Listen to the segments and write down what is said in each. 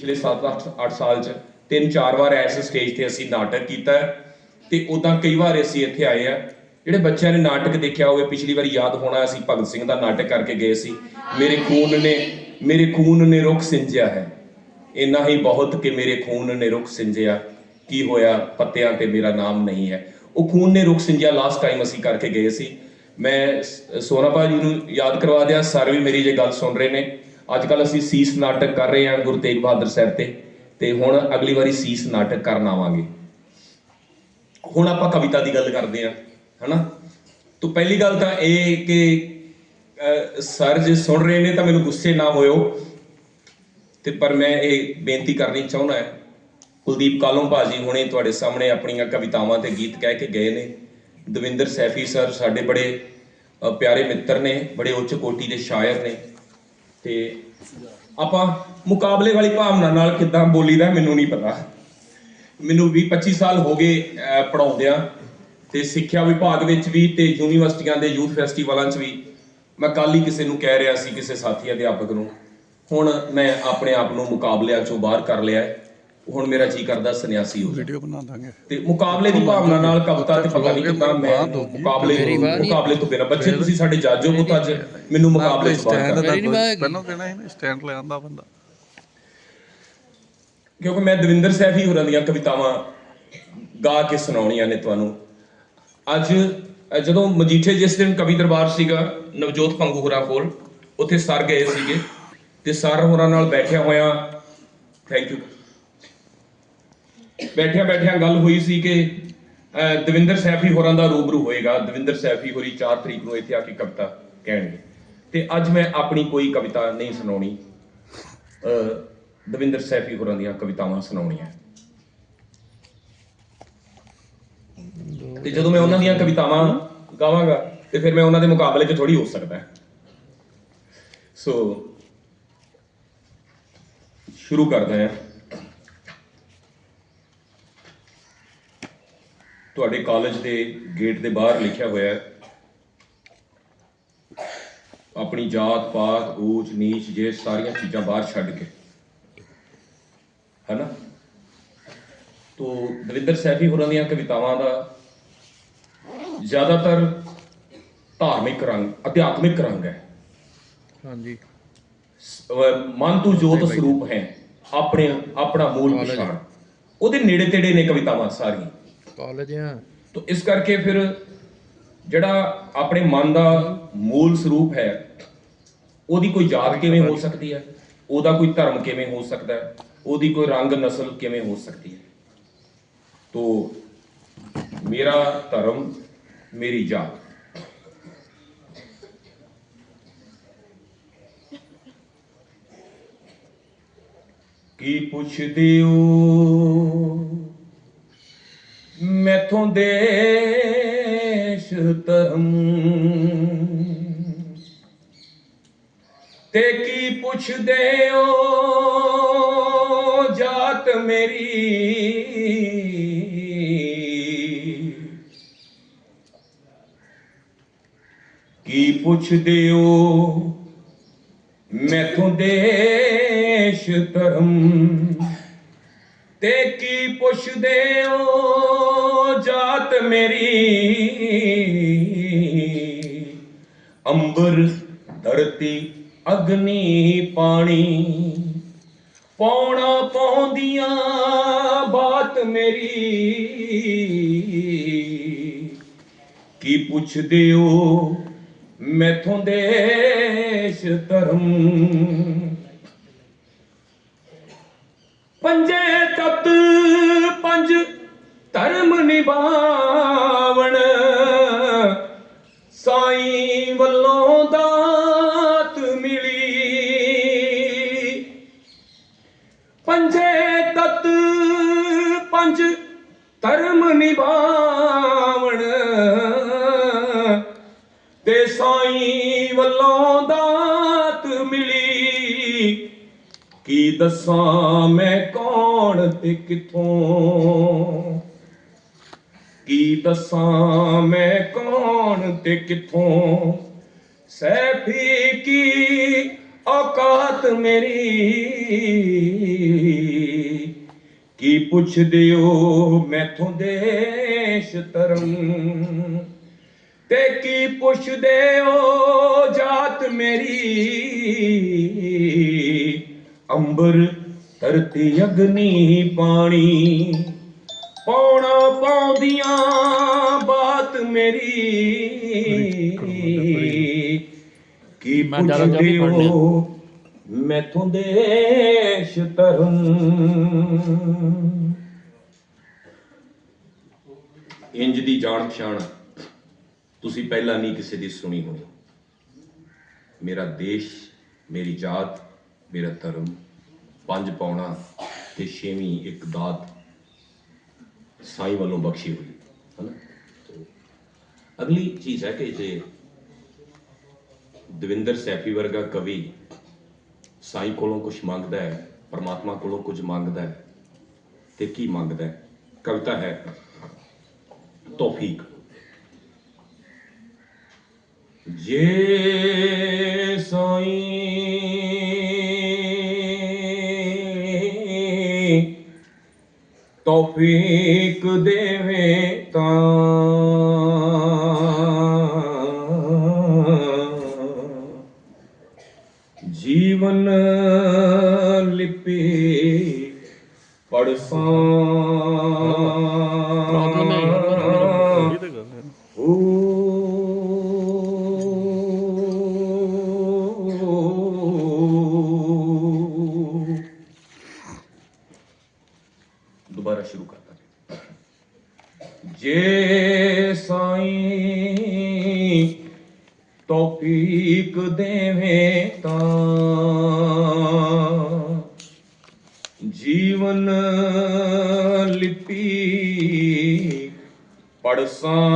ਪਿਛਲੇ 7-8 ਸਾਲ ਚ ਤਿੰਨ ਚਾਰ ਵਾਰ ਇਸ ਸਟੇਜ ਤੇ ਅਸੀਂ ਨਾਟਕ ਕੀਤਾ ਹੈ ਤੇ ਉਦਾਂ ਕਈ ਵਾਰ ਅਸੀਂ ਇੱਥੇ ਆਏ ਆ ਜਿਹੜੇ ਬੱਚਿਆਂ ਨੇ ਨਾਟਕ ਦੇਖਿਆ ਹੋਵੇ, ਪਿਛਲੀ ਵਾਰੀ ਯਾਦ ਹੋਣਾ ਅਸੀਂ ਭਗਤ ਸਿੰਘ ਦਾ ਨਾਟਕ ਕਰਕੇ ਗਏ ਸੀ। ਮੇਰੇ ਖੂਨ ਨੇ, ਮੇਰੇ ਖੂਨ ਨੇ ਰੁੱਖ ਸਿੰਜਿਆ ਹੈ। ਇੰਨਾ ਹੀ ਬਹੁਤ ਕਿ ਮੇਰੇ ਖੂਨ ਨੇ ਰੁੱਖ ਸਿੰਜਿਆ। ਕੀ ਹੋਇਆ? ਪੱਤਿਆਂ ਤੇ ਮੇਰਾ ਨਾਮ ਨਹੀਂ ਹੈ। ਉਹ ਖੂਨ ਨੇ ਰੁੱਖ ਸਿੰਜਿਆ ਲਾਸਟ ਟਾਈਮ ਅਸੀਂ ਕਰਕੇ ਗਏ ਸੀ। ਮੈਂ ਸ- ਸੋਨਾ ਭਾਜੀ ਨੂੰ ਯਾਦ ਕਰਵਾ ਦਿਆਂ, ਸਰ ਵੀ ਮੇਰੀ ਜੇ ਗੱਲ ਸੁਣ ਰਹੇ ਨੇ। ਅੱਜ ਕੱਲ ਅਸੀਂ ਸੀਸ ਨਾਟਕ ਕਰ ਰਹੇ ਹਾਂ ਗੁਰੂ ਤੇਗ ਬਹਾਦਰ ਸਾਹਿਬ ਤੇ ਤੇ ਹੁਣ ਅਗਲੀ ਵਾਰੀ ਸੀਸ ਨਾਟਕ ਕਰਨ ਆਵਾਂਗੇ। ਹੁਣ ਆਪਾਂ ਕਵਿਤਾ ਦੀ ਗੱਲ ਕਰਦੇ ਹਾਂ, ਹਨਾ? ਤੋਂ ਪਹਿਲੀ ਗੱਲ ਤਾਂ ਇਹ ਕਿ ਸਰ ਜੇ ਸੁਣ ਰਹੇ ਨੇ ਤਾਂ ਮੈਨੂੰ ਗੁੱਸੇ ਨਾ ਹੋਇਓ। ਤੇ ਪਰ ਮੈਂ ਇਹ ਬੇਨਤੀ ਕਰਨੀ ਚਾਹੁੰਦਾ ਹੈ, ਕੁਲਦੀਪ ਕਾਲੋਂ ਭਾਜੀ ਹੁਣੇ ਤੁਹਾਡੇ ਸਾਹਮਣੇ ਆਪਣੀਆਂ ਕਵਿਤਾਵਾਂ ਤੇ ਗੀਤ ਕਹਿ ਕੇ ਗਏ ਨੇ। ਦਵਿੰਦਰ ਸੈਫੀ ਸਰ ਸਾਡੇ ਬੜੇ ਪਿਆਰੇ ਮਿੱਤਰ ਨੇ, ਬੜੇ ਉੱਚ ਕੋਟੀ ਦੇ ਸ਼ਾਇਰ ਨੇ। ਤੇ ਆਪਾਂ ਮੁਕਾਬਲੇ ਵਾਲੀ ਭਾਵਨਾ ਨਾਲ ਕਿੱਦਾਂ ਬੋਲੀਦਾ ਮੈਨੂੰ ਨਹੀਂ ਪਤਾ। ਮੈਨੂੰ 20 25 ਸਾਲ ਹੋ ਗਏ ਪੜਾਉਂਦਿਆਂ ਤੇ ਸਿੱਖਿਆ ਵਿਭਾਗ ਵਿੱਚ ਵੀ ਤੇ ਯੂਨੀਵਰਸਿਟੀਆਂ ਦੇ ਯੂਥ ਫੈਸਟੀਵਲਾਂ 'ਚ ਵੀ ਮੈਂ ਕੱਲ ਹੀ ਕਿਸੇ ਨੂੰ ਕਹਿ ਰਿਹਾ ਸੀ, ਕਿਸੇ ਸਾਥੀ ਅਧਿਆਪਕ ਨੂੰ, ਹੁਣ ਮੈਂ ਆਪਣੇ ਆਪ ਨੂੰ ਮੁਕਾਬਲਿਆਂ 'ਚੋਂ ਬਾਹਰ ਕਰ ਲਿਆ ਹੁਣ ਮੇਰਾ ਜੀ ਕਰਦਾ ਸੰਨਿਆਸੀ ਹੋ। ਵੀਡੀਓ ਬਣਾ ਦਾਂਗੇ। ਤੇ ਮੁਕਾਬਲੇ ਦੀ ਭਾਵਨਾ ਨਾਲ ਕਵਿਤਾ ਤੇ ਪਤਾ ਨਹੀਂ ਕਿੱਦਾਂ ਮੈਂ ਮੁਕਾਬਲੇ ਮੁਕਾਬਲੇ ਤੋਂ ਬਿਨਾਂ। ਬੱਚੇ ਤੁਸੀਂ ਸਾਡੇ ਜੱਜ ਹੋ ਪੁੱਤ ਅੱਜ ਮੈਨੂੰ ਮੁਕਾਬਲੇ ਤੋਂ ਬਾਹਰ ਨੀ। ਪਹਿਲਾਂ ਦੇਣਾ ਸੀ ਸਟੈਂਡ ਲੈ ਆਂਦਾ ਬੰਦਾ। ਕਿਉਂਕਿ ਮੈਂ ਦਵਿੰਦਰ ਸੈਫੀ ਹੋਰਾਂ ਦੀਆਂ ਕਵਿਤਾਵਾਂ ਗਾ ਕੇ ਸੁਣਾਉਣੀਆਂ ਨੇ ਤੁਹਾਨੂੰ। ਅੱਜ ਜਦੋਂ ਮਜੀਠੇ ਜਿਸ ਦਿਨ ਕਵੀ ਦਰਬਾਰ ਸੀਗਾ ਨਵਜੋਤ ਪੰਗੂ ਹੋਰਾਂ ਕੋਲ ਉੱਥੇ ਸਰ ਗਏ ਸੀਗੇ ਤੇ ਸਰ ਹੋਰਾਂ ਨਾਲ ਬੈਠਿਆ ਹੋਇਆ। ਥੈਂਕ ਯੂ ਬੈਠਿਆਂ ਬੈਠਿਆਂ ਗੱਲ ਹੋਈ ਸੀ ਕਿ ਅ, ਦਵਿੰਦਰ ਸੈਫੀ ਹੋਰਾਂ ਦਾ ਰੂਬਰੂ ਹੋਏਗਾ। ਦਵਿੰਦਰ ਸੈਫੀ ਹੋਰੀ 4 ਤਰੀਕ ਨੂੰ ਇੱਥੇ ਆ ਕੇ ਕਵਿਤਾ ਕਹਿਣਗੇ। ਤੇ ਅੱਜ ਮੈਂ ਆਪਣੀ ਕੋਈ ਕਵਿਤਾ ਨਹੀਂ ਸੁਣਾਉਣੀ। ਅ, ਦਵਿੰਦਰ ਸੈਫੀ ਹੋਰਾਂ ਦੀਆਂ ਕਵਿਤਾਵਾਂ ਸੁਣਾਉਣੀਆਂ। ਤੇ ਜਦੋਂ ਮੈਂ ਉਹਨਾਂ ਦੀਆਂ ਕਵਿਤਾਵਾਂ ਗਾਵਾਂਗਾ ਤੇ ਫਿਰ ਮੈਂ ਉਹਨਾਂ ਦੇ ਮੁਕਾਬਲੇ 'ਚ ਥੋੜੀ ਹੋ ਸਕਦਾ। ਸੋ ਸ਼ੁਰੂ ਕਰਦੇ ਹਾਂ। ਤੁਹਾਡੇ ਕਾਲਜ ਦੇ ਗੇਟ ਦੇ ਬਾਹਰ ਲਿਖਿਆ ਹੋਇਆ ਹੈ। ਆਪਣੀ ਜਾਤ ਪਾਤ ਊਚ ਨੀਚ ਜੇ ਸਾਰੀਆਂ ਚੀਜ਼ਾਂ ਬਾਹਰ ਛੱਡ ਕੇ। ਹੈਨਾ? ਤੋ ਦਵਿੰਦਰ ਸੈਫੀ ਹੋਰਾਂ ਦੀਆਂ ਕਵਿਤਾਵਾਂ ਦਾ ਜ਼ਿਆਦਾਤਰ ਧਾਰਮਿਕ ਰੰਗ ਅਧਿਆਤਮਿਕ ਰੰਗ ਹੈ। ਹਾਂਜੀ। ਮਨ ਤੂੰ ਜੋਤ ਸਰੂਪ ਹੈ ਆਪਣੇ ਆਪਣਾ ਮੂਲ। ਪਛਾਣ। ਉਹਦੇ ਨੇੜੇ ਤੇੜੇ ਨੇ ਕਵਿਤਾਵਾਂ ਸਾਰੀਆਂ। ਕਾਲਜ ਆ। ਤੋ ਇਸ ਕਰਕੇ ਫਿਰ ਜਿਹੜਾ ਆਪਣੇ ਮਨ ਦਾ ਮੂਲ ਸਰੂਪ ਹੈ, ਉਹਦੀ ਕੋਈ ਜਾਤ ਕਿਵੇਂ ਹੋ ਸਕਦੀ ਹੈ? ਉਹਦਾ ਕੋਈ ਧਰਮ ਕਿਵੇਂ ਹੋ ਸਕਦਾ ਹੈ? ਉਹਦੀ ਕੋਈ ਰੰਗ ਨਸਲ ਕਿਵੇਂ ਹੋ ਸਕਦੀ ਹੈ? ਤੋ ਮੇਰਾ ਧਰਮ, ਮੇਰੀ ਜਾਤ ਕੀ ਪੁੱਛਦੇ ਹੋ? ਮੈਥੋਂ ਦੇਸ਼ ਧਰਮ। ਤੇ ਕੀ ਪੁੱਛਦੇ ਹੋ ਜਾਤ ਮੇਰੀ? ਕੀ ਪੁੱਛਦੇ ਹੋ ਮੈਥੋਂ ਦੇਸ਼ ਧਰਮ? ਤੇ ਕੀ ਪੁੱਛਦੇ ਹੋ ਜਾਤ ਮੇਰੀ? ਅੰਬਰ, ਧਰਤੀ, ਅਗਨੀ, ਪਾਣੀ। ਪੌਣਾ ਪਾਉਂਦੀਆਂ ਬਾਤ ਮੇਰੀ। ਕੀ ਪੁੱਛਦੇ ਹੋ ਮੈਥੋਂ ਦੇਸ਼ ਧਰਮ? ਨਿਭਾਵਣ ਸਾਈਂ ਵੱਲੋਂ ਦਾਤ ਮਿਲੀ। ਪੰਜੇ ਤਤ, ਪੰਜ ਧਰਮ ਨਿਭਾਵਣ। ਤੇ ਸਾਈਂ ਵੱਲੋਂ ਦਾਤ ਮਿਲੀ। ਕੀ ਦੱਸਾਂ ਮੈਂ ਕੌਣ ਤੇ ਕਿੱਥੋਂ? ਦੱਸਾਂ ਮੈਂ ਕੌਣ ਤੇ ਕਿੱਥੋਂ? ਸੈਫੀ ਕੀ ਔਕਾਤ ਮੇਰੀ? ਕੀ ਪੁੱਛਦੇ ਹੋ ਮੈਥੋਂ ਦੇਸ਼ ਧਰਮ? ਤੇ ਕੀ ਪੁੱਛਦੇ ਹੋ ਜਾਤ ਮੇਰੀ? ਅੰਬਰ, ਧਰਤੀ, ਅਗਨੀ, ਪਾਣੀ ਪੌਣਾ ਪਾਉਂਦੀਆਂ ਮੇਰੀ ਕੀ ਪੁੱਛਦੇ। ਹੋ? ਮੈਥੋਂ ਦੇਸ਼ ਧਰਮ। ਇੰਜ ਦੀ ਜਾਣ ਪਛਾਣ ਤੁਸੀਂ ਪਹਿਲਾਂ ਨਹੀਂ ਕਿਸੇ ਦੀ ਸੁਣੀ ਹੋਣੀ। ਮੇਰਾ ਦੇਸ਼ ਮੇਰੀ ਜਾਤ ਮੇਰਾ ਧਰਮ ਪੰਜ ਪੌਣਾ ਤੇ ਛੇਵੀਂ ਇੱਕ ਦਾਤ ਸਾਈ ਵੱਲੋਂ ਬਖਸ਼ੀ ਹੋਈ ਹਨਾ? ਅਗਲੀ ਚੀਜ਼ ਹੈ ਕਿ ਜੇ ਦਵਿੰਦਰ ਸੈਫੀ ਵਰਗਾ ਕਵੀ ਸਾਈ ਕੋਲੋਂ ਕੁਝ ਮੰਗਦਾ ਹੈ, ਪਰਮਾਤਮਾ ਕੋਲੋਂ ਕੁਝ ਮੰਗਦਾ ਹੈ, ਤੇ ਕੀ ਮੰਗਦਾ ਹੈ? ਕਵਿਤਾ ਹੈ ਤੌਫੀਕ। ਜੇ ਸਾਈਂ ਤੌਫੀਕ ਦੇਵੇ ਤਾਂ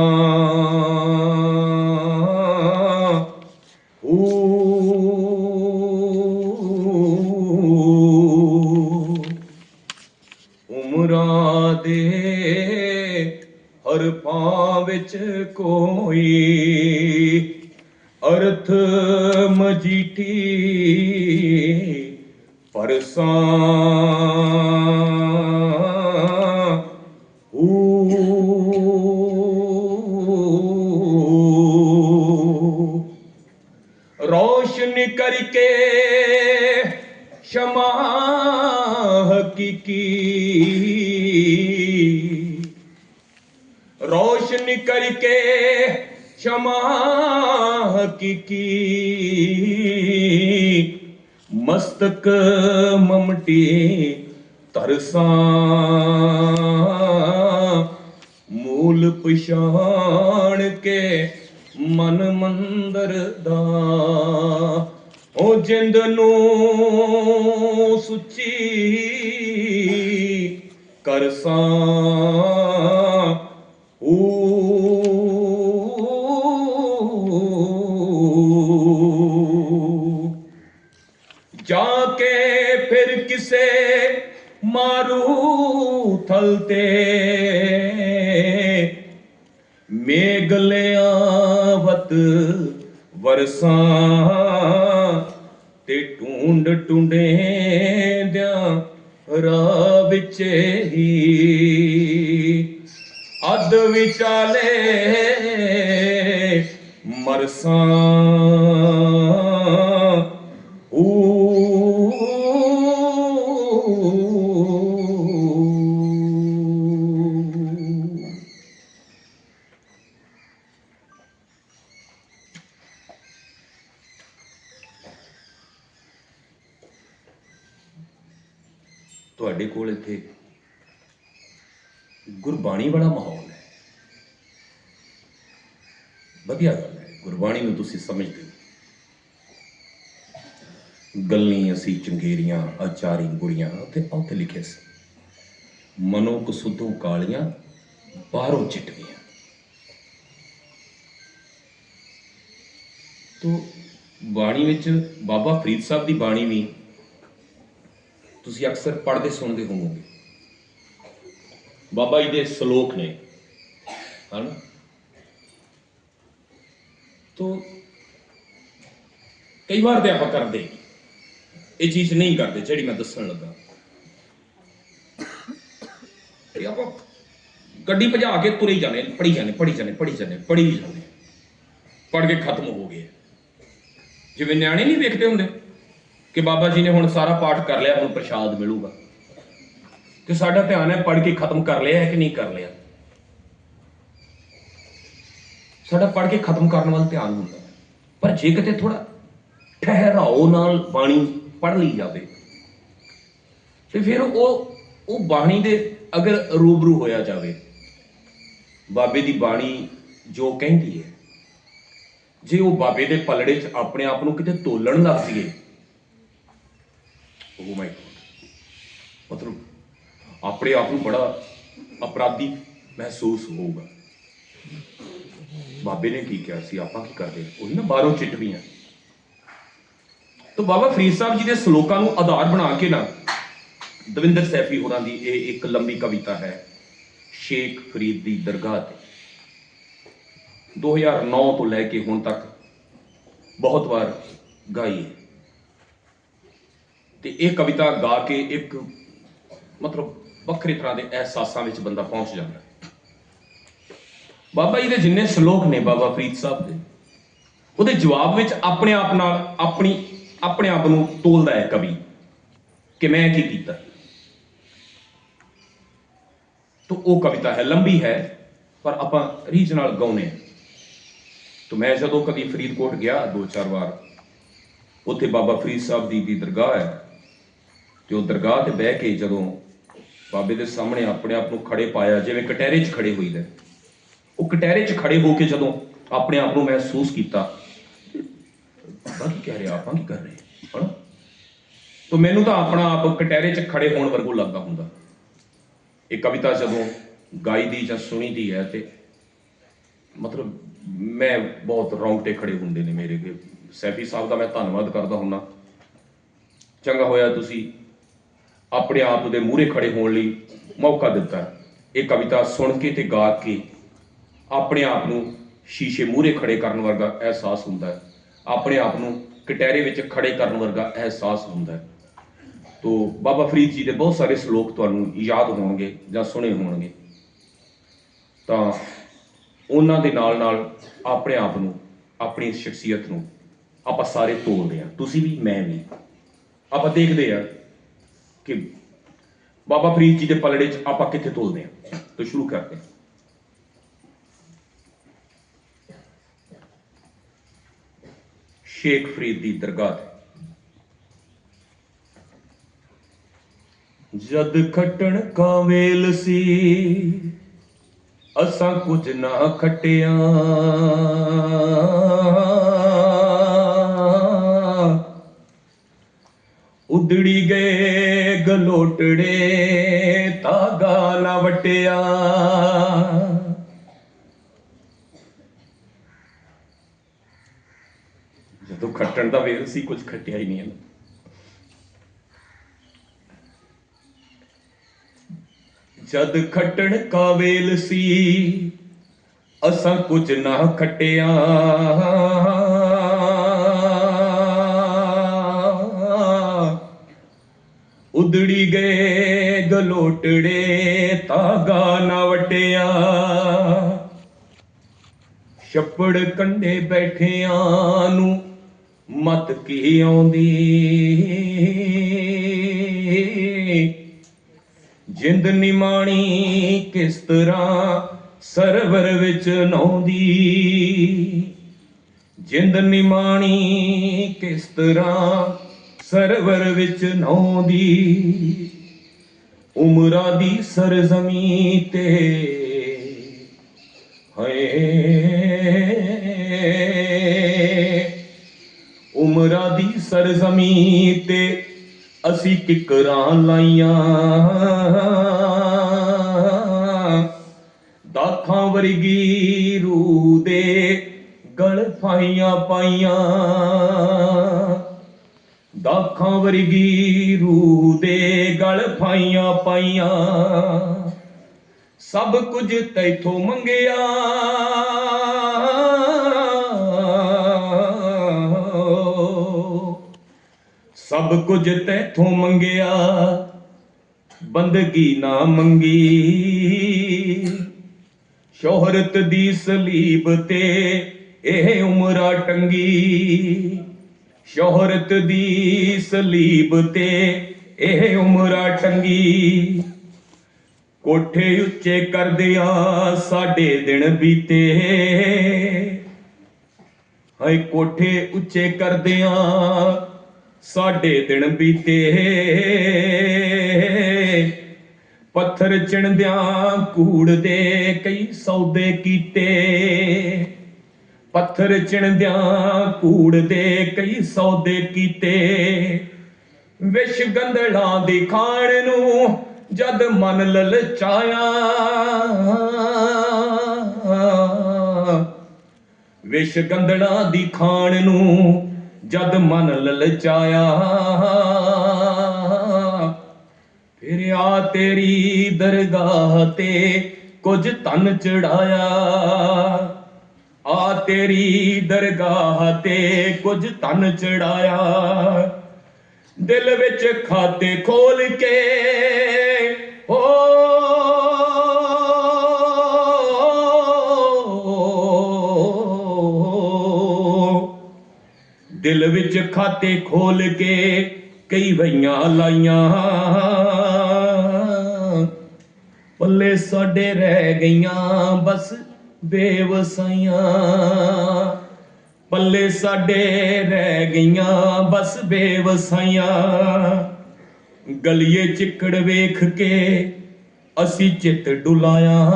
Oh. ਮਮਟੀ ਤਰਸਾਂ ਮੂਲ ਪਛਾਣ ਕੇ ਮਨ ਮੰਦਰ ਦਾ ਉਹ ਜਿੰਦ ਨੂੰ ਸੁੱਚੀ ਕਰਸਾਂ ਮਾਰੂ ਥਲ ਤੇ। ਮੇਘ ਵਰਸਾਂ ਤੇ ਢੂੰਡ ਟੁੰਡੇ ਦਿਆਂ ਰਾਹ ਵਿੱਚ ਹੀ। ਅੱਧ ਵਿਚਾਲੇ ਮਰਸਾਂ ਊ ਤੁਹਾਡੇ ਕੋਲ ਇੱਥੇ ਗੁਰਬਾਣੀ ਵਾਲਾ ਮਾਹੌਲ ਹੈ ਵਧੀਆ ਗੱਲ ਹੈ ਗੁਰਬਾਣੀ ਨੂੰ ਤੁਸੀਂ ਸਮਝਦੇ ਹੋ ਗੱਲੀ ਅਸੀਂ ਚੰਗੇਰੀਆਂ ਆਚਾਰੀ ਬੁਰੀਆਂ ਤੇ ਉੱਥੇ ਲਿਖਿਆ ਸੀ। ਮਨੋ ਕਸੁੱਧੋਂ ਕਾਲੀਆਂ ਬਾਹਰੋਂ ਚਿੱਟੀਆਂ ਤੋ ਬਾਣੀ ਵਿੱਚ ਬਾਬਾ ਫਰੀਦ ਸਾਹਿਬ ਦੀ ਬਾਣੀ ਵੀ ਤੁਸੀਂ ਅਕਸਰ ਪੜ੍ਹਦੇ ਸੁਣਦੇ ਹੋਵੋਗੇ। ਬਾਬਾ ਜੀ ਦੇ ਸ਼ਲੋਕ ਨੇ, ਹਨ? ਤੋ ਕਈ ਵਾਰ ਤੇ ਆਪਾਂ ਕਰਦੇ ਇਹ ਚੀਜ਼ ਨਹੀਂ ਕਰਦੇ ਜਿਹੜੀ ਮੈਂ ਦੱਸਣ ਲੱਗਾ। ਇਹ ਆਪਾਂ ਗੱਡੀ ਭਜਾ ਕੇ ਤੁਰੇ ਹੀ ਜਾਂਦੇ ਪੜੀ ਜਾਣੇ ਪੜੀ ਜਾਂਦੇ ਪੜੀ ਜਾਂਦੇ ਪੜੀ ਜਾਂਦੇ ਪੜ ਕੇ ਖਤਮ ਹੋ ਗਏ। ਜਿਵੇਂ ਨਿਆਣੇ ਨਹੀਂ ਵੇਖਦੇ ਹੁੰਦੇ ਕਿ ਬਾਬਾ ਜੀ ਨੇ ਹੁਣ ਸਾਰਾ ਪਾਠ ਕਰ ਲਿਆ, ਹੁਣ ਪ੍ਰਸ਼ਾਦ ਮਿਲੂਗਾ। ਤੇ ਸਾਡਾ ਧਿਆਨ ਹੈ ਪੜ ਕੇ ਖਤਮ ਕਰ ਲਿਆ ਹੈ ਕਿ ਨਹੀਂ ਕਰ ਲਿਆ? ਸਾਡਾ ਪੜ ਕੇ ਖਤਮ ਕਰਨ ਵੱਲ ਧਿਆਨ ਹੁੰਦਾ ਪਰ ਜੇ ਕਿਤੇ ਥੋੜਾ ਠਹਿਰਾਓ ਨਾਲ ਬਾਣੀ ਪੜ ਲਈ ਜਾਵੇ। ਤੇ ਫਿਰ ਉਹ ਉਹ ਬਾਣੀ ਦੇ ਅਗਰ ਰੂਬਰੂ ਹੋਇਆ ਜਾਵੇ, ਬਾਬੇ ਦੀ ਬਾਣੀ ਜੋ ਕਹਿੰਦੀ ਹੈ, ਜੇ ਉਹ ਬਾਬੇ ਦੇ ਪਲੜੇ 'ਚ ਆਪਣੇ ਆਪ ਨੂੰ ਕਿਤੇ ਤੋਲਣ ਲੱਗ ਜੀਏ ਉਹ ਮਾਈ ਮਤਲਬ ਆਪਣੇ ਆਪ ਨੂੰ ਬੜਾ ਅਪਰਾਧੀ ਮਹਿਸੂਸ ਹੋਊਗਾ। ਬਾਬੇ ਨੇ ਕੀ ਕਿਹਾ ਸੀ? ਆਪਾਂ ਕੀ ਕਰਦੇ? ਉਹੀ ਨਾ ਬਾਹਰੋਂ ਚਿੱਟਵੀਆਂ। ਤਾਂ ਬਾਬਾ ਫਰੀਦ ਸਾਹਿਬ ਜੀ ਦੇ ਸ਼ਲੋਕਾਂ ਨੂੰ ਆਧਾਰ ਬਣਾ ਕੇ ਨਾ, ਦਵਿੰਦਰ ਸੈਫੀ ਹੋਰਾਂ ਦੀ ਇਹ ਇੱਕ ਲੰਬੀ ਕਵਿਤਾ ਹੈ, ਸ਼ੇਖ ਫਰੀਦ ਦੀ ਦਰਗਾਹ ਤੇ। 2009 ਤੋਂ ਲੈ ਕੇ ਹੁਣ ਤੱਕ ਬਹੁਤ ਵਾਰ ਗਾਈ ਹੈ। ਤੇ ਇਹ ਕਵਿਤਾ ਗਾ ਕੇ ਇੱਕ ਮਤਲਬ ਵੱਖਰੇ ਤਰ੍ਹਾਂ ਦੇ ਅਹਿਸਾਸਾਂ ਵਿੱਚ ਬੰਦਾ ਪਹੁੰਚ ਜਾਂਦਾ ਬਾਬਾ ਜੀ ਦੇ ਜਿੰਨੇ ਸ਼ਲੋਕ ਨੇ ਬਾਬਾ ਫਰੀਦ ਸਾਹਿਬ ਦੇ, ਉਹਦੇ ਜਵਾਬ ਵਿੱਚ ਆਪਣੇ ਆਪ ਨਾਲ ਆਪਣੀ ਆਪਣੇ ਆਪ ਨੂੰ ਤੋਲਦਾ ਹੈ ਕਵੀ। ਕਿ ਮੈਂ ਕੀ ਕੀਤਾ? ਤੋ ਉਹ ਕਵਿਤਾ ਹੈ, ਲੰਬੀ ਹੈ, ਪਰ ਆਪਾਂ ਰੀਝ ਨਾਲ ਗਾਉਨੇ ਹਾਂ। ਤੋ ਮੈਂ ਜਦੋਂ ਕਦੀ ਫਰੀਦਕੋਟ ਗਿਆ ਦੋ ਚਾਰ ਵਾਰ, ਉੱਥੇ ਬਾਬਾ ਫਰੀਦ ਸਾਹਿਬ ਦੀ ਦੀ ਦਰਗਾਹ ਹੈ। ਤੇ ਉਹ ਦਰਗਾਹ ਤੇ ਬਹਿ ਕੇ ਜਦੋਂ ਬਾਬੇ ਦੇ ਸਾਹਮਣੇ ਆਪਣੇ ਆਪ ਨੂੰ ਖੜੇ ਪਾਇਆ, ਜਿਵੇਂ ਕਟਹਿਰੇ 'ਚ ਖੜੇ ਹੋਈਦਾ ਉਹ ਕਟਹਿਰੇ 'ਚ ਖੜੇ ਹੋ ਕੇ ਜਦੋਂ ਆਪਣੇ ਆਪ ਨੂੰ ਮਹਿਸੂਸ ਕੀਤਾ ਆਪਾਂ ਕੀ ਕਹਿ ਰਹੇ ਆਪਾਂ ਕੀ ਕਰ ਰਹੇ ਹਨਾ? ਤਾਂ ਮੈਨੂੰ ਤਾਂ ਆਪਣਾ ਆਪ ਕਟਹਿਰੇ 'ਚ ਖੜੇ ਹੋਣ ਵਰਗੂ ਲੱਗਦਾ ਹੁੰਦਾ। ਇਹ ਕਵਿਤਾ ਜਦੋਂ ਗਾਈ ਦੀ ਜਾਂ ਸੁਣੀ ਦੀ ਹੈ ਤੇ ਮਤਲਬ ਮੈਂ ਬਹੁਤ ਰੌਂਗਟੇ ਖੜੇ ਹੁੰਦੇ ਨੇ ਮੇਰੇ ਕਿ ਸੈਫੀ ਸਾਹਿਬ ਦਾ ਮੈਂ ਧੰਨਵਾਦ ਕਰਦਾ ਹੁੰਨਾ। ਚੰਗਾ ਹੋਇਆ ਤੁਸੀਂ ਆਪਣੇ ਆਪ ਦੇ ਮੂਹਰੇ ਖੜੇ ਹੋਣ ਲਈ ਮੌਕਾ ਦਿੱਤਾ। ਇਹ ਕਵਿਤਾ ਸੁਣ ਕੇ ਤੇ ਗਾ ਕੇ ਆਪਣੇ ਆਪ ਨੂੰ ਸ਼ੀਸ਼ੇ ਮੂਹਰੇ ਖੜੇ ਕਰਨ ਵਰਗਾ ਅਹਿਸਾਸ ਹੁੰਦਾ ਹੈ। ਆਪਣੇ ਆਪ ਨੂੰ ਕਟਹਿਰੇ ਵਿੱਚ ਖੜੇ ਕਰਨ ਵਰਗਾ ਅਹਿਸਾਸ ਹੁੰਦਾ ਹੈ। ਤੋ ਬਾਬਾ ਫਰੀਦ ਜੀ ਦੇ ਬਹੁਤ ਸਾਰੇ ਸ਼ਲੋਕ ਤੁਹਾਨੂੰ ਯਾਦ ਹੋਣਗੇ ਜਾਂ ਸੁਣੇ ਹੋਣਗੇ। ਤਾਂ ਉਹਨਾਂ ਦੇ ਨਾਲ ਨਾਲ ਆਪਣੇ ਆਪ ਨੂੰ, ਆਪਣੀ ਸ਼ਖਸੀਅਤ ਨੂੰ ਆਪਾਂ ਸਾਰੇ ਤੋਲਦੇ ਹਾਂ। ਤੁਸੀਂ ਵੀ, ਮੈਂ ਵੀ। ਆਪਾਂ ਦੇਖਦੇ ਹਾਂ ਕਿ ਬਾਬਾ ਫਰੀਦ ਜੀ ਦੇ ਪਲੜੇ 'ਚ ਆਪਾਂ ਕਿੱਥੇ ਤੋਲਦੇ ਹਾਂ। ਤਾਂ ਸ਼ੁਰੂ ਕਰਦੇ ਹਾਂ। ਸ਼ੇਖ ਫਰੀਦ ਦੀ ਦਰਗਾਹ ਤੇ। ਜਦ ਖਟਣ ਕਾ ਵੇਲ ਸੀ, ਅਸਾਂ ਕੁਝ ਨਾ ਖਟਿਆ। ਉਦੜੀ ਗਏ ਗਲੋਟੜੇ ਤਾਗਾ ਨਾ ਵਟਿਆ। ਜਦੋਂ ਖੱਟਣ ਦਾ ਵੇਲ ਸੀ ਕੁਝ ਖੱਟਿਆ ਹੀ ਨਹੀਂ ਹੈ ਜਦ ਖੱਟਣ ਕਾ ਵੇਲ ਸੀ, ਅਸਾਂ ਕੁਝ ਨਾ ਖੱਟਿਆ। ਉਦੜੀ ਗਏ ਗਲੋਟੜੇ ਤਾਗਾ ਨਾ ਵਟਿਆ। ਛੱਪੜ ਕੰਢੇ ਬੈਠਿਆਂ ਨੂੰ ਮਤ ਕੀ ਆਉਂਦੀ? ਜਿੰਦ ਨਿਮਾਣੀ ਕਿਸ ਤਰ੍ਹਾਂ ਸਰਵਰ ਵਿੱਚ ਨੌਂਦੀ ਜਿੰਦ ਨਿਮਾਣੀ ਕਿਸ ਤਰ੍ਹਾਂ ਸਰਵਰ ਵਿੱਚ ਨੌਂਦੀ ਉਮਰਾਂ ਦੀ ਸਰਜ਼ਮੀ ਤੇ ਹਏ ਸਰਜ਼ਮੀ ਤੇ ਅਸੀਂ ਕਿਕਰਾਂ ਲਾਈਆਂ। ਦਾਖਾਂ ਵਰਗੀ ਰੂ ਦੇ ਗਲ ਫਾਈਆਂ ਪਾਈਆਂ। ਦਾਖਾਂ ਵਰਗੀ ਰੂ ਦੇ ਗਲ ਫਾਈਆਂ ਪਾਈਆਂ। ਸਭ ਕੁਝ ਤੈਥੋਂ ਮੰਗਿਆ। ਸਭ ਕੁਝ ਤੈਥੋਂ ਮੰਗਿਆ, ਬੰਦਗੀ ਨਾ ਮੰਗੀ। ਸ਼ੋਹਰਤ ਦੀ ਸਲੀਬ ਤੇ ਇਹ ਉਮਰਾ ਟੰਗੀ। ਸ਼ੋਹਰਤ ਦੀ ਸਲੀਬ ਤੇ ਇਹ ਉਮਰਾ ਟੰਗੀ। ਕੋਠੇ ਉੱਚੇ ਕਰਦਿਆਂ ਸਾਡੇ ਦਿਨ ਬੀਤੇ। ਹਾਏ ਕੋਠੇ ਉੱਚੇ ਕਰਦਿਆਂ ਸਾਡੇ ਦਿਨ ਬੀਤੇ। ਪੱਥਰ ਚਿਣਦਿਆਂ ਕੂੜ ਦੇ ਕਈ ਸੌਦੇ ਕੀਤੇ। ਪੱਥਰ ਚਿਣਦਿਆਂ ਕੂੜ ਦੇ ਕਈ ਸੌਦੇ ਕੀਤੇ। ਵਿਸ਼ ਗੰਧਲਾਂ ਦੀ ਖਾਣ ਨੂੰ ਜਦ ਮਨ ਲਲਚਾਇਆ। ਵਿਸ਼ ਗੰਧੜਾ ਦੀ ਖਾਣ ਨੂੰ ਜਦ ਮਨ ਲਲਚਾਇਆ ਫਿਰ ਆ ਤੇਰੀ ਦਰਗਾਹ ਤੇ ਕੁਝ ਤਨ ਚੜਾਇਆ। ਆ ਤੇਰੀ ਦਰਗਾਹ ਤੇ ਕੁਝ ਤਨ ਚੜਾਇਆ। ਦਿਲ ਵਿੱਚ ਖਾਤੇ ਖੋਲ ਕੇ, ਹੋ ਦਿਲ ਵਿੱਚ ਖਾਤੇ ਖੋਲ ਕੇ ਕਈ ਵਈਆਂ ਲਾਈਆਂ। ਪੱਲੇ ਸਾਡੇ ਰਹਿ ਗਈਆਂ, ਬਸ ਬੇਵਸਾਈਆਂ। ਪੱਲੇ ਸਾਡੇ ਰਹਿ ਗਈਆਂ, ਬਸ ਬੇਵਸਾਈਆਂ। ਗਲੀਏ ਚਿੱਕੜ ਵੇਖ ਕੇ ਅਸੀਂ ਚਿੱਤ ਡੁਲਾਇਆ।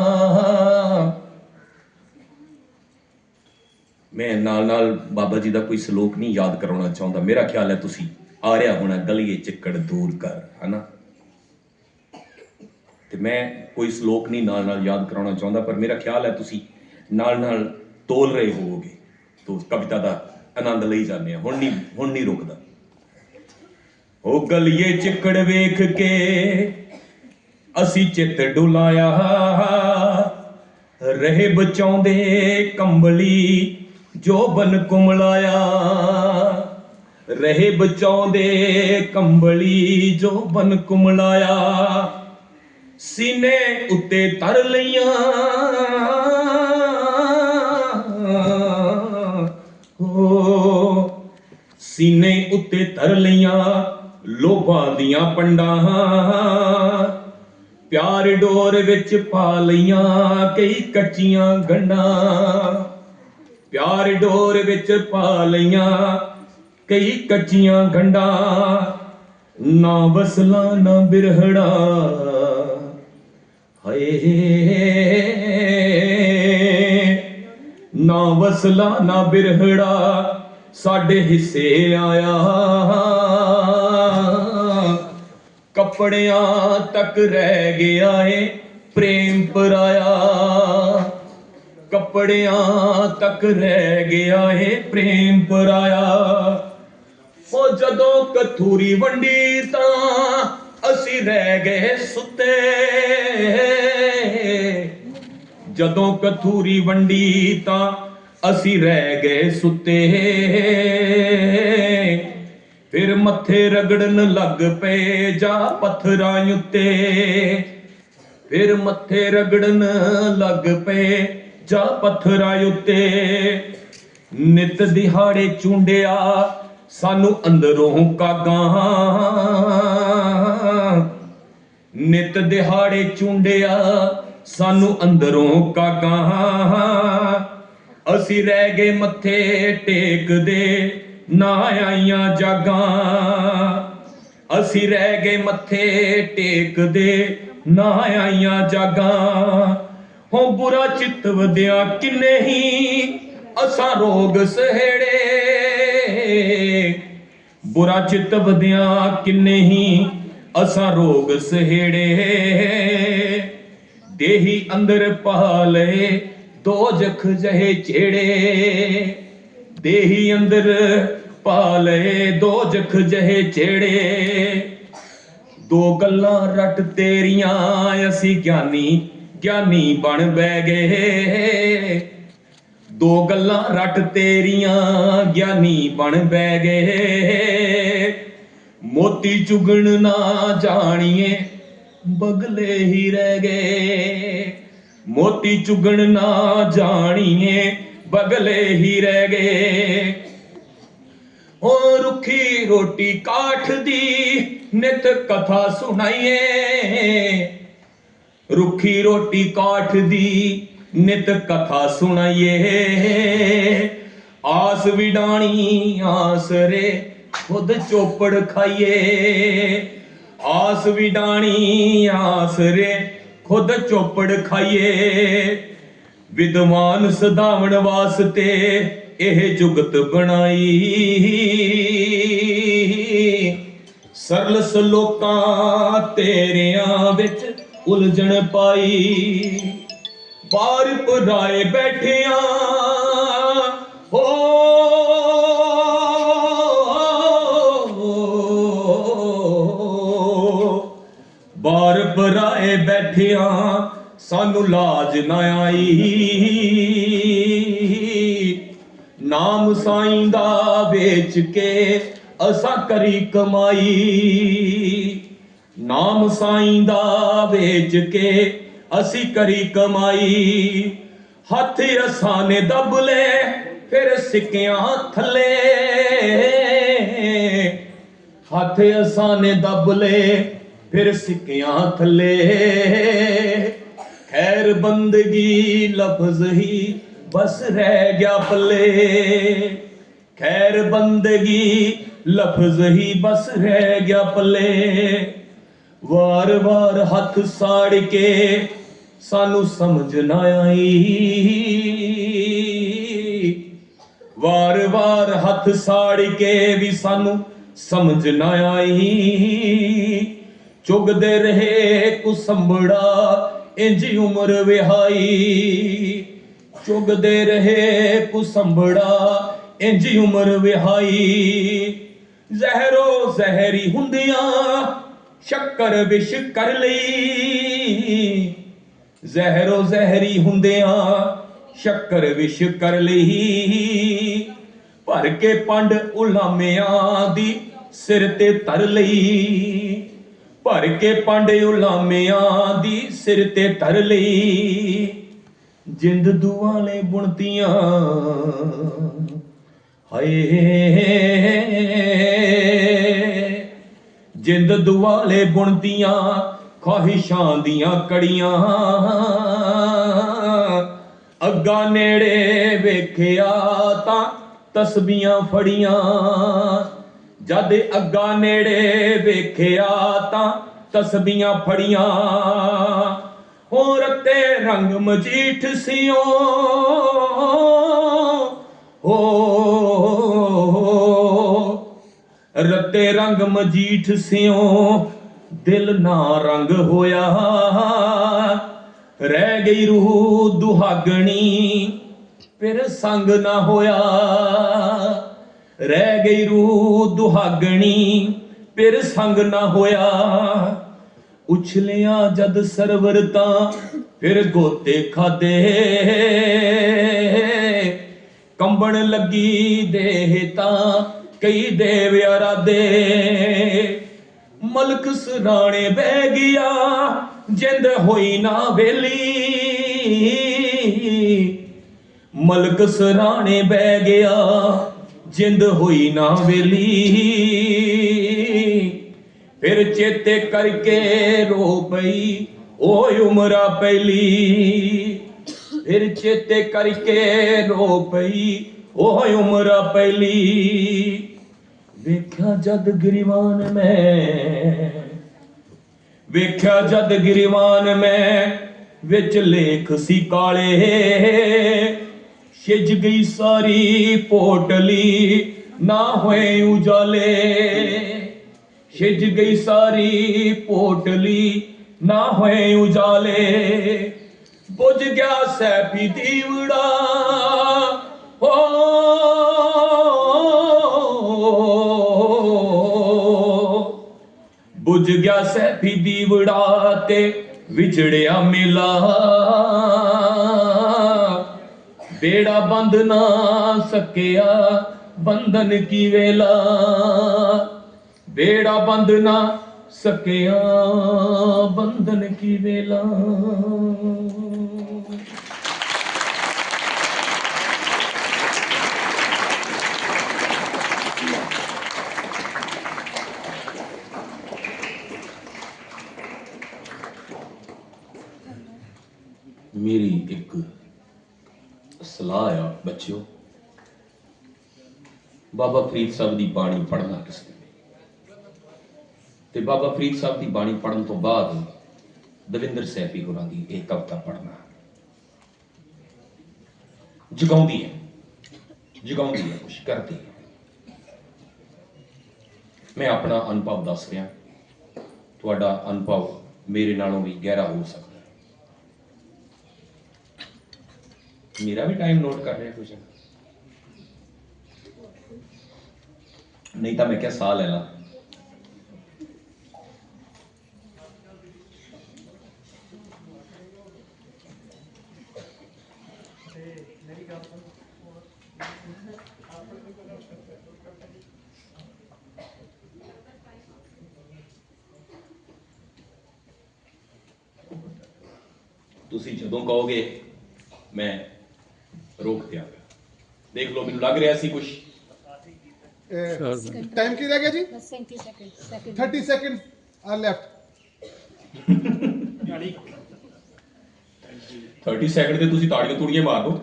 ਮੈਂ ਨਾਲ ਨਾਲ ਬਾਬਾ ਜੀ ਦਾ ਕੋਈ ਸ਼ਲੋਕ ਨਹੀਂ ਯਾਦ ਕਰਾਉਣਾ ਚਾਹੁੰਦਾ। ਮੇਰਾ ਖਿਆਲ ਹੈ ਤੁਸੀਂ ਆ ਰਿਹਾ ਹੋਣਾ, ਗਲੀਏ ਚਿੱਕੜ ਦੂਰ ਕਰ, ਹਨਾ? ਤੇ ਮੈਂ ਕੋਈ ਸ਼ਲੋਕ ਨਹੀਂ ਨਾਲ ਨਾਲ ਯਾਦ ਕਰਾਉਣਾ ਚਾਹੁੰਦਾ, ਪਰ ਮੇਰਾ ਖਿਆਲ ਹੈ ਤੁਸੀਂ ਨਾਲ ਨਾਲ ਤੋਲ ਰਹੇ ਹੋਵੋਗੇ। ਤੋ ਕਵਿਤਾ ਦਾ ਆਨੰਦ ਲਈ ਜਾਂਦੇ ਆ ਹੁਣ ਨਹੀਂ ਹੁਣ ਨਹੀਂ ਰੁਕਦਾ। ਉਹ ਗਲੀਏ ਚਿੱਕੜ ਵੇਖ ਕੇ ਅਸੀਂ ਚਿੱਤ ਡੁਲਾਇਆ। ਰਹੇ ਬਚਾਉਂਦੇ ਕੰਬਲੀ ਜੋ ਬਨ ਕੁਮਲਾਇਆ ਰਹੇ ਬਚਾਉਂਦੇ ਕੰਬਲੀ ਜੋ ਬਨ ਕੁਮਲਾਇਆ। ਸੀਨੇ ਉੱਤੇ ਤਰ ਲਈਆਂ, ਹੋ, ਸੀਨੇ ਉੱਤੇ ਤਰ ਲਈਆਂ ਲੋਭਾਂ ਦੀਆਂ ਪੰਡਾਂ ਪਿਆਰ ਡੋਰ ਵਿੱਚ ਪਾ ਲਈਆਂ ਕਈ ਕੱਚੀਆਂ ਗੰਢਾਂ ਪਿਆਰ ਡੋਰ ਵਿੱਚ ਪਾ ਲਈਆਂ, ਕਈ ਕੱਚੀਆਂ ਗੰਢਾਂ, ਨਾ ਵਸਲਾ, ਨਾ ਬਿਰਹੜਾ। ਹਾਏ, ਨਾ ਵਸਲਾ, ਨਾ ਬਿਰਹੜਾ, ਸਾਡੇ ਹਿੱਸੇ ਆਇਆ। ਕੱਪੜਿਆਂ ਤੱਕ ਰਹਿ ਗਿਆ ਏ, ਪ੍ਰੇਮ ਪਰਾਇਆ। ਕੱਪੜਿਆਂ ਤੱਕ ਰਹਿ ਗਿਆ ਏ ਪ੍ਰੇਮ ਪਰਾਇਆ। ਉਹ ਜਦੋਂ ਕਥੂਰੀ ਵੰਡੀ ਤਾਂ ਅਸੀਂ ਰਹਿ ਗਏ ਸੁੱਤੇ। ਜਦੋਂ ਕਥੂਰੀ ਵੰਡੀ ਤਾਂ ਅਸੀਂ ਰਹਿ ਗਏ ਸੁੱਤੇ। ਫਿਰ ਮੱਥੇ ਰਗੜਨ ਲੱਗ ਪਏ ਜਾ ਪੱਥਰਾਂ ਉੱਤੇ। ਫਿਰ ਮੱਥੇ ਰਗੜਨ ਲੱਗ ਪਏ ਜਾ ਪੱਥਰਾਂ ਉੱਤੇ। ਨਿਤ ਦਿਹਾੜੇ ਚੁੰਡਿਆ ਸਾਨੂੰ ਅੰਦਰੋਂ ਕਾਗਾਂ। ਨਿਤ ਦਿਹਾੜੇ ਚੁੰਡਿਆ ਸਾਨੂੰ ਅੰਦਰੋਂ ਕਾਗਾਂ। ਅਸੀਂ ਰਹਿ ਗਏ ਮੱਥੇ ਟੇਕਦੇ, ਨਾ ਆਈਆਂ ਜਾਗਾਂ। ਅਸੀਂ ਰਹਿ ਗਏ ਮੱਥੇ ਟੇਕਦੇ, ਨਾ ਆਈਆਂ ਜਾਗਾਂ। ਹੋ ਬੁਰਾ ਚਿੱਤ ਵਧਿਆ ਕਿੰਨੇ ਹੀ? ਅਸਾਂ ਰੋਗ ਸਹੇੜੇ। ਬੁਰਾ ਚਿੱਤ ਵਧਿਆ ਕਿੰਨੇ ਹੀ? ਅਸਾਂ ਰੋਗ ਸਹੇੜੇ। ਦੇਹੀ ਅੰਦਰ ਪਾਲੇ ਲਏ ਦੋਜਖ ਜਹੇ ਚੇੜੇ। ਦੇਹੀ ਅੰਦਰ ਪਾਲੇ ਲਏ ਦੋਜਖ ਜਹੇ ਚੇੜੇ। ਦੋ ਗੱਲਾਂ ਰੱਟ ਤੇਰੀਆਂ, ਅਸੀਂ ਗਿਆਨੀ ਗਿਆਨੀ ਬਣ ਬੈ ਗਏ। ਦੋ ਗੱਲਾਂ ਰੱਟ ਤੇਰੀਆਂ, ਗਿਆਨੀ ਬਣ ਬੈ ਗਏ। ਮੋਤੀ ਚੁਗਣ ਨਾ ਜਾਣੀਏ, ਬਗਲੇ ਹੀ ਰਹਿ ਗਏ। ਮੋਤੀ ਚੁਗਣ ਨਾ ਜਾਣੀਏ, ਬਗਲੇ ਹੀ ਰਹਿ ਗਏ। ਓ ਰੁੱਖੀ ਰੋਟੀ ਕਾਠ ਦੀ ਨਿਤ ਕਥਾ ਸੁਣਾਈਏ। ਰੁੱਖੀ ਰੋਟੀ ਕਾਠ ਦੀ ਨਿਤ ਕਥਾ ਸੁਣਾਈਏ। ਆਸ ਵਿਡਾਣੀ ਆਸਰੇ ਖੁਦ ਚੋਪੜ ਖਾਈਏ। ਆਸ ਵਿਡਾਣੀ ਆਸਰੇ ਖੁਦ ਚੋਪੜ ਖਾਈਏ। ਵਿਦਵਾਨ ਸਦਾਵਣ ਵਾਸਤੇ ਇਹ ਜੁਗਤ ਬਣਾਈ। ਸਰਲ ਸਲੋਕਾਂ ਤੇਰਿਆਂ ਵਿੱਚ ਉਲਝਣ ਪਾਈ। ਬਾਰ ਪਰਾਏ ਬੈਠਿਆਂ, ਹੋ ਬਾਰ ਪਰਾਏ ਬੈਠਿਆਂ, ਸਾਨੂੰ ਲਾਜ ਨਾ ਆਈ। ਨਾਮ ਸਾਈਂ ਦਾ ਵੇਚ ਕੇ ਅਸਾਂ ਕਰੀ ਕਮਾਈ। ਨਾਮ ਸਾਈਂ ਦਾ ਵੇਚ ਕੇ ਅਸੀਂ ਕਰੀ ਕਮਾਈ। ਹੱਥ ਅਸਾਂ ਨੇ ਦਬ ਲੈ, ਫਿਰ ਸਿੱਕਿਆਂ ਥੱਲੇ। ਹੱਥ ਅਸਾਂ ਨੇ ਦਬ ਲਏ ਫਿਰ ਸਿੱਕਿਆਂ ਥੱਲੇ। ਖੈਰ ਬੰਦਗੀ ਲਫ਼ਜ਼ ਹੀ ਬਸ ਰਹਿ ਗਿਆ ਪੱਲੇ। ਖੈਰ ਬੰਦਗੀ ਲਫ਼ਜ਼ ਹੀ ਬਸ ਰਹਿ ਗਿਆ ਪੱਲੇ। ਵਾਰ ਵਾਰ ਹੱਥ ਸਾੜ ਕੇ ਸਾਨੂੰ ਸਮਝ ਨਾ ਆਈ। ਵਾਰ-ਵਾਰ ਹੱਥ ਸਾੜ ਕੇ ਵੀ ਸਾਨੂੰ ਸਮਝ ਨਾ ਆਈ। ਚੁਗਦੇ ਰਹੇ ਕੁਸੰਬੜਾ, ਇੰਜ ਉਮਰ ਵਿਹਾਈ। ਚੁਗਦੇ ਰਹੇ ਕੁਸੰਬੜਾ, ਇੰਜ ਉਮਰ ਵਿਹਾਈ। ਜ਼ਹਿਰੋ ਜ਼ਹਿਰੀ ਹੁੰਦੀਆਂ ਸ਼ੱਕਰ ਵਿਸ਼ ਕਰ ਲਈ। ਜ਼ਹਿਰੋ ਜ਼ਹਿਰੀ ਹੁੰਦਿਆਂ ਸ਼ੱਕਰ ਵਿਸ਼ ਕਰ ਲਈ। ਭਰ ਕੇ ਪੰਡ ਉਲਾਮਿਆਂ ਦੀ ਸਿਰ ਤੇ ਧਰ ਲਈ। ਭਰ ਕੇ ਪੰਡ ਉਲਾਮਿਆਂ ਦੀ ਸਿਰ ਤੇ ਧਰ ਲਈ। ਜਿੰਦ ਦੁਆਲੇ ਬੁਣਤੀਆਂ ਹਾਏ ਜਿੰਦ ਦੁਆਲੇ ਬੁਣਦੀਆਂ ਖਾਹਿਸ਼ਾਂ ਦੀਆਂ ਕੜੀਆਂ। ਅੱਗਾ ਨੇੜੇ ਵੇਖਿਆ ਤਾਂ ਤਸਬੀਆਂ ਫੜੀਆਂ। ਜਦ ਅੱਗਾ ਨੇੜੇ ਵੇਖਿਆ ਤਾਂ ਤਸਬੀਆਂ ਫੜੀਆਂ। ਹੋ ਰਤੇ ਰੰਗ ਮਜੀਠ ਸਿਓ ਹੋ ਰਤੇ ਰੰਗ ਮਜੀਠ ਸਿਓ ਦਿਲ ਨਾ ਰੰਗ ਹੋਇਆ। ਰਹਿ ਗਈ ਰੂਹ ਦੁਹਾਗਣੀ, ਫਿਰ ਸੰਗ ਨਾ ਹੋਇਆ। ਰਹਿ ਗਈ ਰੂਹ ਦੁਹਾਗਣੀ, ਫਿਰ ਸੰਗ ਨਾ ਹੋਇਆ। ਉਛਲਿਆ ਜਦ ਸਰਵਰ ਤਾਂ, ਫਿਰ ਗੋਤੇ ਖਾਦੇ। ਕੰਬਣ ਲੱਗੀ ਦੇਹ ਤਾਂ ਕਈ ਦੇਵ ਅਰਾਦੇ ਮਲਕ ਸਰਾਣੇ ਬਹਿ ਗਿਆ, ਜਿੰਦ ਹੋਈ ਨਾ ਵੇਲੀ। ਮਲਕ ਸਰਾਣੇ ਬਹਿ ਗਿਆ, ਜਿੰਦ ਹੋਈ ਨਾ ਵੇਲੀ। ਫਿਰ ਚੇਤੇ ਕਰਕੇ ਰੋ ਪਈ, ਓਏ ਉਮਰਾ ਪਹਿਲੀ ਫਿਰ ਚੇਤੇ ਕਰਕੇ ਰੋ ਪਈ, ਓਏ ਉਮਰਾ ਪਹਿਲੀ ਵੇਖਿਆ ਜਦ ਗਰੀਵਾਨ ਮੈਂ, ਵੇਖਿਆ ਜਦ ਗਰੀਵਾਨ ਮੈਂ, ਵਿੱਚ ਲੇਖ ਸੀ ਕਾਲੇ। ਛਿਜ ਗਈ ਸਾਰੀ ਪੋਟਲੀ, ਨਾ ਹੋਏ ਉਜਾਲੇ। ਛਿਜ ਗਈ ਸਾਰੀ ਪੋਟਲੀ, ਨਾ ਹੋਏ ਉਜਾਲੇ। ਬੁਝ ਗਿਆ ਸੈਪੀ ਦੀਵੜਾ, ਹੋ ਬੁਝ ਗਿਆ ਸੈਫੀ ਦੀਵੜਾ ਤੇ ਵਿਛੜਿਆ ਮੇਲਾ। ਬੇੜਾ ਬੰਦ ਨਾ ਸਕਿਆ ਬੰਧਨ ਕੀ ਵੇਲਾ। ਬੇੜਾ ਬੰਦ ਨਾ ਸਕਿਆ ਬੰਧਨ ਕੀ ਵੇਲਾ। ਮੇਰੀ ਇੱਕ ਸਲਾਹ ਆ, ਬੱਚਿਓ। ਬਾਬਾ ਫਰੀਦ ਸਾਹਿਬ ਦੀ ਬਾਣੀ ਪੜ੍ਹਨਾ ਕਿਸੇ ਨੇ। ਤੇ ਬਾਬਾ ਫਰੀਦ ਸਾਹਿਬ ਦੀ ਬਾਣੀ ਪੜ੍ਹਨ ਤੋਂ ਬਾਅਦ ਦਵਿੰਦਰ ਸੈਫੀ ਹੋਰਾਂ ਦੀ ਇਹ ਕਵਿਤਾ ਪੜ੍ਹਨਾ ਜਗਾਉਂਦੀ ਹੈ। ਜਗਾਉਂਦੀ ਹੈ ਕੁਝ ਕਰਦੀ ਹੈ। ਮੈਂ ਆਪਣਾ ਅਨੁਭਵ ਦੱਸ ਰਿਹਾ। ਤੁਹਾਡਾ ਅਨੁਭਵ ਮੇਰੇ ਨਾਲੋਂ ਵੀ ਗਹਿਰਾ ਹੋ ਸਕਦਾ। ਹੈ ਮੇਰਾ ਵੀ ਟਾਈਮ ਨੋਟ ਕਰ ਰਿਹਾ ਕੁਝ ਨਹੀਂ ਤਾਂ ਮੈਂ ਕਿਹਾ ਸਾਹ ਲੈ ਲਾ ਤੁਸੀਂ ਜਦੋਂ ਕਹੋਗੇ ਮੈਂ ਰੋਕ ਦਿੱਤਾ ਗਿਆ। ਦੇਖ ਲਓ ਮੈਨੂੰ ਲੱਗ ਰਿਹਾ ਸੀ ਕੁਝ ਟਾਈਮ ਕੀ ਰਹਿ ਜੀ? 30 second second 30 second are left ਯਾਨੀ 30 ਸੈਕਿੰਡ ਤੇ ਤੁਸੀਂ ਤਾੜੀਆਂ ਤੂੜੀਆਂ ਮਾਰ ਦਿਓ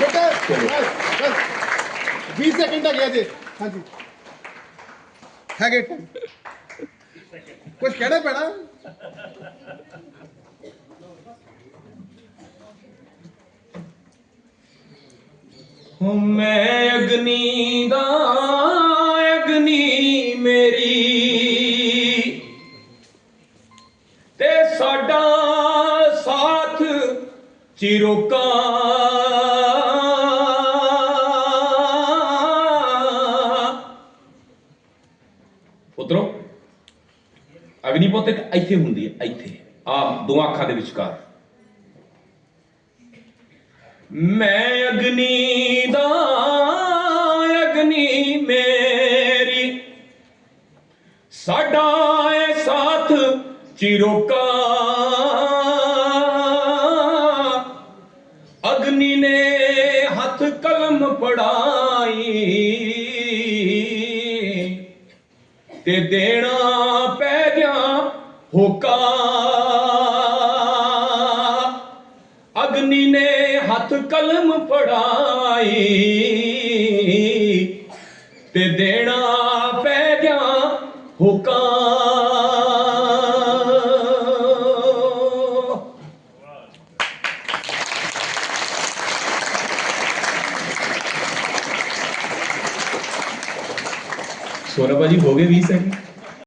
ਬੇਟਾ 20 ਸੈਕਿੰਡ ਆ ਗਿਆ ਜੀ। ਹਾਂਜੀ। ਹੈਗੇ ਕੁਝ ਕਹਿਣਾ ਪੈਣਾ? ਹੋ ਮੈਂ ਅਗਨੀ ਦਾ ਅਗਨੀ ਇੱਥੇ ਹੁੰਦੀ ਹੈ, ਇੱਥੇ। ਆ ਦੋ ਅੱਖਾਂ ਦੇ ਵਿਚਕਾਰ। ਮੈਂ ਅਗਨੀ ਦਾ, ਅਗਨੀ ਮੇਰੀ। ਸਾਡਾ ਏ ਸਾਥ ਚਿਰੋਕਾ। ਅਗਨੀ ਨੇ ਹੱਥ ਕਲਮ ਪੜਾਈ ਤੇ ਦੇਣਾ ਕਲਮ ਫੜਾਈ ਤੇ ਦੇਣਾ ਪੈ ਗਿਆ ਹੁਕਾ ਸੋਨਾ ਭਾਜੀ ਹੋ ਗਏ 20 ਸੈਕਿੰਡ